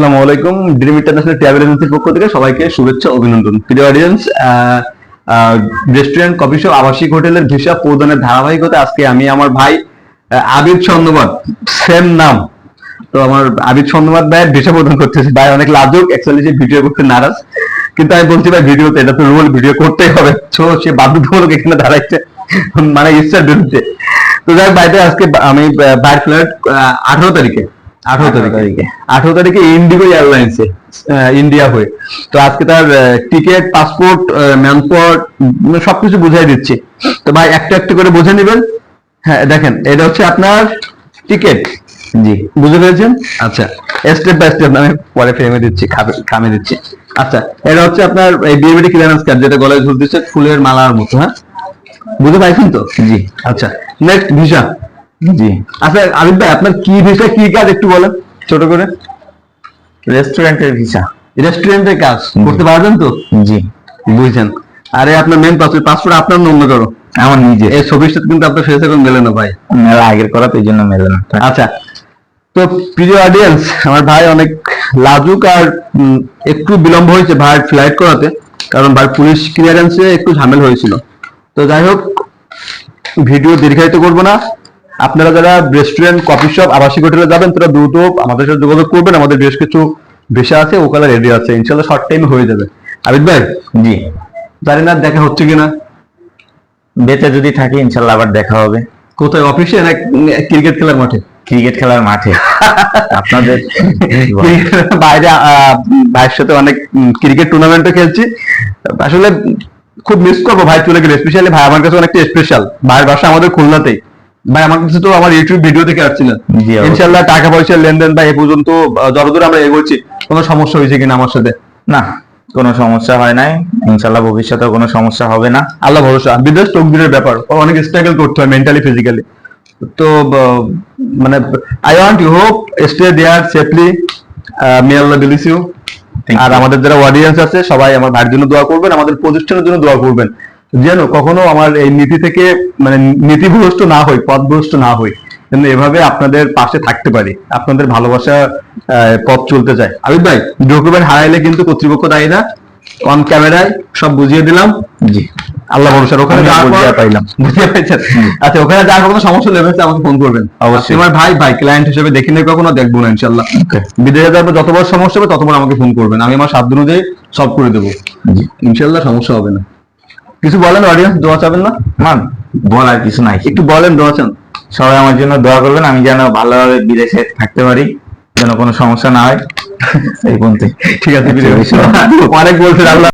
আসসালামু আলাইকুম dream international travel এজেন্সির পক্ষ থেকে সবাইকে শুভেচ্ছা, অভিনন্দন। প্রিয় অডিয়েন্স রেস্টুরেন্ট কফি শপ আবাসিক হোটেলের ভিসা প্রদানের ধারাবাহিকতা আজকে আমি আমার ভাই চন্দ্রবাদ সেম নাম। তো আমার আবিদ চন্দ্রবাদ ভিসা প্রদান করতেছি। ভাই, অনেক লাজুক অ্যাকচুয়ালি যে ভিডিও করতে নারাজ। কিন্তু আমি বলছি, ভাই, ভিডিওতে এটা তো রুল ভিডিও করতেই হবে। তো সে বাধ্যতামূলক এখানে দাঁড়াইছে মানে ইচ্ছার বিরুদ্ধে। তো যাই ভাইতে আজকে আমি বাইর ফ্লাইট আঠারো তারিখে। আঠারো তারিখে। আঠারো তারিখে ইন্ডিগো এয়ারলাইন্সে ইন্ডিয়া হয়ে। তো আজকে তার টিকিট পাসপোর্ট ম্যানপোর্ট সবকিছু বুঝাই দিচ্ছি। তো ভাই একটা একটা করে বুঝে নেবেন। হ্যাঁ দেখেন এটা হচ্ছে আপনার টিকিট জি। বুঝে পেরেছেন? আচ্ছা। স্টেপ বাই স্টেপ আমি পরে ফ্রেমে দিচ্ছি খামে দিচ্ছি। আচ্ছা এটা হচ্ছে আপনার এই বিএবিডি ক্লিয়ারেন্স কার্ড যেটা গলায় ঝুলতেছে ফুলের মালার মতো হ্যাঁ? বুঝতে পাইছেন তো? জি। আচ্ছা নেক্সট ভিসা। জি। আচ্ছা আবিদ ভাই আপনার কি ভিসা কি কাজ একটু বলেন? ছোট করে। রেস্টুরেন্টের ভিসা রেস্টুরেন্টের কাজ করতে পারবেন তো? জি। বুঝছেন। আরে আপনার মেন পাসপোর্ট পাসপোর্ট আপনার নম্বর করো? আমার নিজে। এই ছবির সাথে কিন্তু আপনার ফেসে এখন মেলে না ভাই। মেলা আগের করা তো এই জন্য মেলে না। আচ্ছা তো প্রিয় অডিয়েন্স আমার ভাই অনেক লাজুক আর একটু বিলম্ব হয়েছে ভাই ফ্লাইট করাতে কারণ ভাই পুলিশ ক্লিয়ারেন্সে একটু ঝামেল হয়েছিল। তো যাই হোক ভিডিও দীর্ঘায়িত করব না। আপনারা যারা রেস্টুরেন্ট কফি শপ আবাসিক হোটেলে যাবেন তারা দ্রুত আমাদের সাথে যোগাযোগ করবেন। আমাদের বেশ কিছু ভিসা আছে ওখানে রেডি আছে। ইনশাল্লাহ শর্ট টাইমে হয়ে যাবে। আবিদ ভাই? জি। জানি না দেখা হচ্ছে কিনা। বেঁচে যদি থাকি ইনশাল্লাহ আবার দেখা হবে। কোথায় অফিসে না ক্রিকেট খেলার মাঠে? ক্রিকেট খেলার মাঠে। আপনাদের বাইরে ভাইয়ের সাথে অনেক ক্রিকেট টুর্নামেন্টও খেলছি। আসলে খুব মিস করব ভাই চলে গেলে স্পেশালি ভাই আমার কাছে অনেকটা স্পেশাল ভাইয়ের বাসা আমাদের খুলনাতেই। ভাই আমার কাছে তো আমার ইউটিউব ভিডিও থেকে আসছিলেন। ইনশাল্লাহ টাকা পয়সার লেনদেন ভাই এ পর্যন্ত যতদূর আমরা এগোচ্ছি কোনো সমস্যা হয়েছে কিনা আমার সাথে? না কোনো সমস্যা হয় নাই। ইনশাল্লাহ ভবিষ্যতে কোনো সমস্যা হবে না। আল্লাহ ভরসা। বিদেশ তকদিরের ব্যাপার অনেক স্ট্রাগল করতে হয় মেন্টালি ফিজিক্যালি তো মানে I want you hope stay there safely may Allah bless you আর আমাদের যারা অডিয়েন্স আছে সবাই আমার ভাইয়ের জন্য দোয়া করবেন আমাদের প্রতিষ্ঠানের জন্য দোয়া করবেন। যেন কখনো আমার এই নীতি থেকে মানে নীতিভ্রষ্ট না হই পথভ্রষ্ট না হই যেন এভাবে আপনাদের পাশে থাকতে পারি আপনাদের ভালোবাসা পথ চলতে চায় আবিদ ভাই ডকুমেন্ট হারাইলে কিন্তু কর্তৃপক্ষ দায়ী না। অন ক্যামেরায় সব বুঝিয়ে দিলাম। জি। আল্লাহ ভরসা ওখানে বুঝিয়ে পাইলাম। বুঝিয়ে পাইছেন আচ্ছা ওখানে যাওয়ার কোনো সমস্যা লেগেছে আমাকে ফোন করবেন। অবশ্যই। আমার ভাই ভাই ক্লায়েন্ট হিসেবে দেখি না কখনো দেখব না ইনশাল্লাহ বিদেশে যাব যতবার সমস্যা হবে ততবার আমাকে ফোন করবেন। আমি আমার সাধ্য অনুযায়ী সলভ করে দেবো। ইনশাল্লাহ সমস্যা হবে না। কিছু বলেন অডিয়েন্স দোয়া চাবেন না? না বলার কিছু নাই। একটু বলেন দোয়া চান। সবাই আমার জন্য দোয়া করবেন আমি যেন ভালোভাবে বিদেশে থাকতে পারি যেন কোনো সমস্যা না হয়। এই পর্যন্ত ঠিক আছে অনেক বলছেন আল্লাহ